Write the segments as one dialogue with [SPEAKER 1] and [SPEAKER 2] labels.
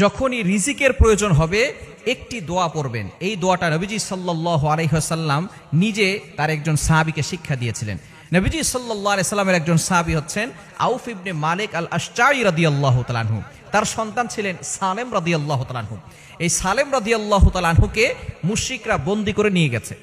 [SPEAKER 1] যখনই রিজিকের প্রয়োজন হবে, একটি দোয়া পড়বেন। এই দোয়াটা নবীজি সাল্লাহ আলহিহাসাল্লাম নিজে তার একজন সাহাবিকে শিক্ষা দিয়েছিলেন। নবীজি সাল্লাহ আলাইসাল্লামের একজন সাহাবি হচ্ছেন আউফ ইবনে মালিক আল আশাই রদি আল্লাহ তালানহু তার সন্তান ছিলেন সালেম রদি আল্লাহ তালানহু এই সালেম রদি আল্লাহ তালানহুকে মুশিকরা বন্দি করে নিয়ে গেছে।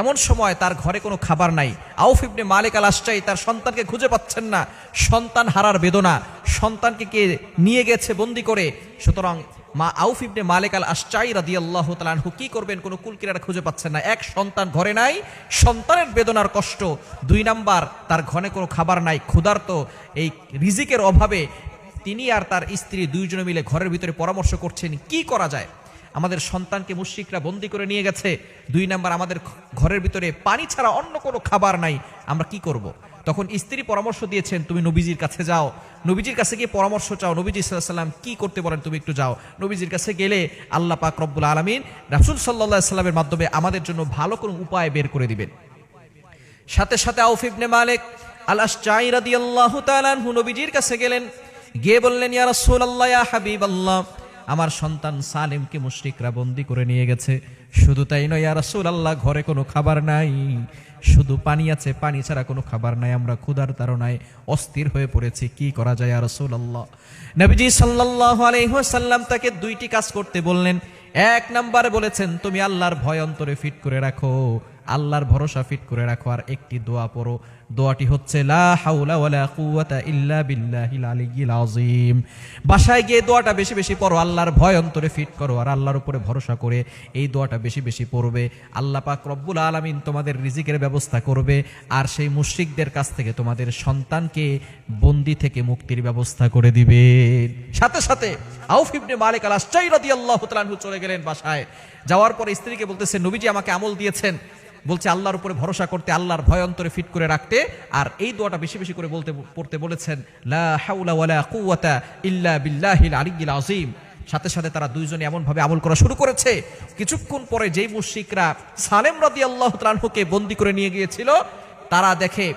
[SPEAKER 1] এমন সময় তার ঘরে কোনো খাবার নাই। আউফ ইবনে মালিক আল আশাই তার সন্তানকে খুঁজে পাচ্ছেন না। সন্তান হারার বেদনা সন্তানকে কে নিয়ে গেছে বন্দি করে? সুতরাং মা আউফ ইবনে মালিক আল আশাই রাদি আল্লাহ তালানহু কি করবেন? কোনো কুলকিরা খুঁজে পাচ্ছেন না। এক সন্তান ঘরে নাই, সন্তানের বেদনার কষ্ট। দুই নাম্বার, তার ঘরে কোনো খাবার নাই, ক্ষুধার্ত। এই রিজিকের অভাবে তিনি আর তার স্ত্রী দুইজনে মিলে ঘরের ভিতরে পরামর্শ করছেন, কি করা যায়? আমাদের সন্তানকে মুশ্রিকরা বন্দি করে নিয়ে গেছে। দুই নাম্বার, আমাদের ঘরের ভিতরে পানি ছাড়া অন্য কোনো খাবার নাই। আমরা কি করব। তখন স্ত্রী পরামর্শ দিয়েছেন, তুমি নবীজির কাছে যাও। নবীজির কাছে গিয়ে পরামর্শ চাও, নবীজি সাল্লাম কি করতে বলেন তুমি একটু যাও। নবীজির কাছে গেলে আল্লাহ পাক রব্বুল আলমিন রাসুল সাল্লাহ সাল্লামের মাধ্যমে আমাদের জন্য ভালো কোনো উপায় বের করে দিবেন। সাথে সাথে আউফ ইবনে মালিক আল আশজাই রাদিয়াল্লাহু তাআলা আনহু নবীজির কাছে গেলেন। গিয়ে বললেন, ইয়া রাসূলুল্লাহ, ইয়া হাবিবাল্লাহ আমার সন্তান সালিমকে মুশরিকরা বন্দি করে নিয়ে গেছে। শুধু তাই নয়, ইয়া রাসূলুল্লাহ, ঘরে কোনো খাবার নাই। শুধু পানি আছে, পানি ছাড়া কোনো খাবার নাই। আমরা ক্ষুধার তাড়নায় অস্থির হয়ে পড়েছি। কি করা যায়, ইয়া রাসূলুল্লাহ? নবীজি সাল্লাল্লাহু আলাইহি ওয়াসাল্লাম তাকে দুইটি কাজ করতে বললেন। এক নম্বরে বলেছেন, তুমি আল্লাহর ভয় অন্তরে ফিট করে রাখো। আল্লাহর ভরসা ফিট করে রাখো। আর একটি দোয়া পড়ো। দোয়াটি হচ্ছে, লা বাসায় গিয়ে দোয়াটা বেশি বেশি পড়ো। আল্লাহর ভয় অন্তরে ফিট করো। আর আল্লাহর উপরে ভরসা করে এই দোয়াটা বেশি বেশি পড়বে। আল্লাহ পাক রব্বুল আলামিন তোমাদের রিজিকের ব্যবস্থা করবে। আর সেই মুশরিকদের কাছ থেকে তোমাদের সন্তানকে বন্দি থেকে মুক্তির ব্যবস্থা করে দিবে। সাথে সাথে আউফ মালিক আল চলে গেলেন বাসায়। যাওয়ার পরে স্ত্রীকে বলতেছে, নবীজি আমাকে আমল দিয়েছেন। বলছে আল্লাহর উপরে ভরসা করতে আল্লাহর ভয় অন্তরে ফিট করে রাখতে। আর এই দোয়াটা বেশি বেশি করে বলতে, পড়তে বলেছেন, লা হাওলা ওয়ালা সাথে সাথে তারা দুইজনে এমন ভাবে আমল করা শুরু করেছে। কিছুক্ষণ পরে যেই মুশরিকরা সালেম রাদিয়াল্লাহু তাআলা আনহুকে বন্দি করে নিয়ে গিয়েছিল, তারা দেখে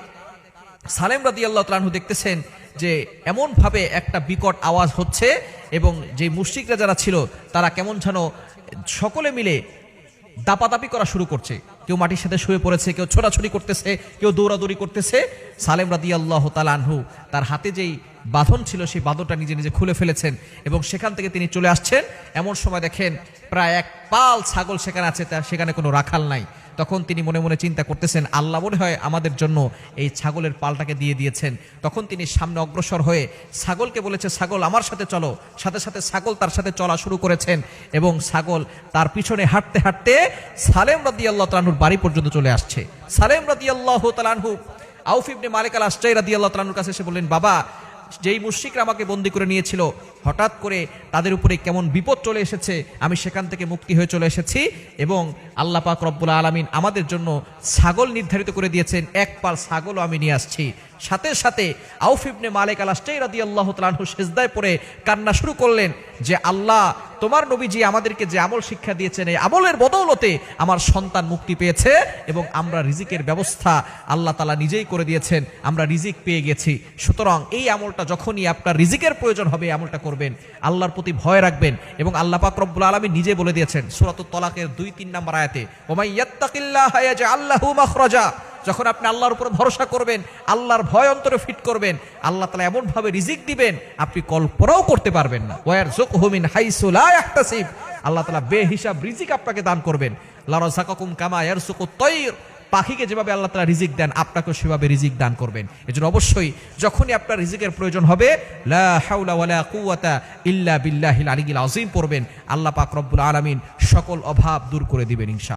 [SPEAKER 1] সালেম রাদি আল্লাহ তালাহু দেখতেছেন যে এমনভাবে একটা বিকট আওয়াজ হচ্ছে এবং যে মুশ্রিকরা যারা ছিল, তারা কেমন যেন সকলে মিলে দাপাদাপি করা শুরু করছে। কেউ মাটির সাথে শুয়ে পড়েছে, কেউ ছোটাছুটি করতেছে, কেউ দৌড়াদৌড়ি করতেছে। সালেম রাদি আল্লাহ তালানহু তার হাতে যেই বাঁধন ছিল, সেই বাঁধনটা নিজে নিজে খুলে ফেলেছেন এবং সেখান থেকে তিনি চলে আসছেন। এমন সময় দেখেন প্রায় এক পাল ছাগল সেখানে আছে, তা সেখানে কোনো রাখাল নাই। তখন তিনি মনে মনে চিন্তা করতেছেন, আল্লাহ মনে হয় আমাদের জন্য এই ছাগলের পালটাকে দিয়ে দিয়েছেন। তখন তিনি সামনে অগ্রসর হয়ে ছাগলকে বলেছে, ছাগল আমার সাথে চলো। সাথে সাথে ছাগল তার সাথে চলা শুরু করেছেন এবং ছাগল তার পিছনে হাঁটতে হাঁটতে সালেম রাদি আল্লাহ তালাহুর বাড়ি পর্যন্ত চলে আসছে। সালেম রাদি আল্লাহ তালাহু আউফ ইবনে মালিক আল আশ্চাই রাদি আল্লাহ তালাহুর কাছে এসে বললেন, বাবা, যেই মুশ্রিকরা আমাকে বন্দি করে নিয়েছিল, হঠাৎ করে তাদের উপরে কেমন বিপদ চলে এসেছে, আমি সেখান থেকে মুক্তি হয়ে চলে এসেছি এবং আল্লাহ পাক রব্বুল আলমিন আমাদের জন্য ছাগল নির্ধারিত করে দিয়েছেন, এক পাল ছাগলও আমি নিয়ে আসছি। সাথে সাথে আউফ ইবনে মালিক আল আস্টাই রাদি আল্লাহ তালাহু সেজদায় পড়ে কান্না শুরু করলেন যে, আল্লাহ, তোমার নবীজি আমাদেরকে যে আমল শিক্ষা দিয়েছেন, এই আমলের বদৌলতে আমার সন্তান মুক্তি পেয়েছে এবং আমরা রিজিকের ব্যবস্থা আল্লাহ তালা নিজেই করে দিয়েছেন, আমরা রিজিক পেয়ে গেছি। সুতরাং এই আমলটা যখনই আপনার রিজিকের প্রয়োজন হবে আমলটা করবেন। আল্লাহর প্রতি ভয় রাখবেন এবং আল্লাহ পাক রব্বুল আলমী নিজে বলে দিয়েছেন সুরাত তলাকের দুই, তিন নম্বর মাখরাজা। যখন আপনি আল্লাহর উপর ভরসা করবেন, আল্লাহর ভয় অন্তরে ফিট করবেন, আল্লাহ তালা এমন ভাবে রিজিক দিবেন, আপনি কল্পনাও করতে পারবেন না। ওয়ার জোক আল্লাহ তালা বে হিসাব রিজিক আপনাকে দান করবেন। লারাসাকাকুম কামা ইয়ারসুকু তৈর। পাখিকে যেভাবে আল্লাহ তালা রিজিক দেন, আপনাকেও সেভাবে রিজিক দান করবেন। এজন্য অবশ্যই যখনই আপনার রিজিকের প্রয়োজন হবে ইল্লা বিল্লাহিল আলিগিল আজিম পড়বেন। আল্লাহ পাক রব্বুল আলমিন সকল অভাব দূর করে দিবেন ইনশাআল্লাহ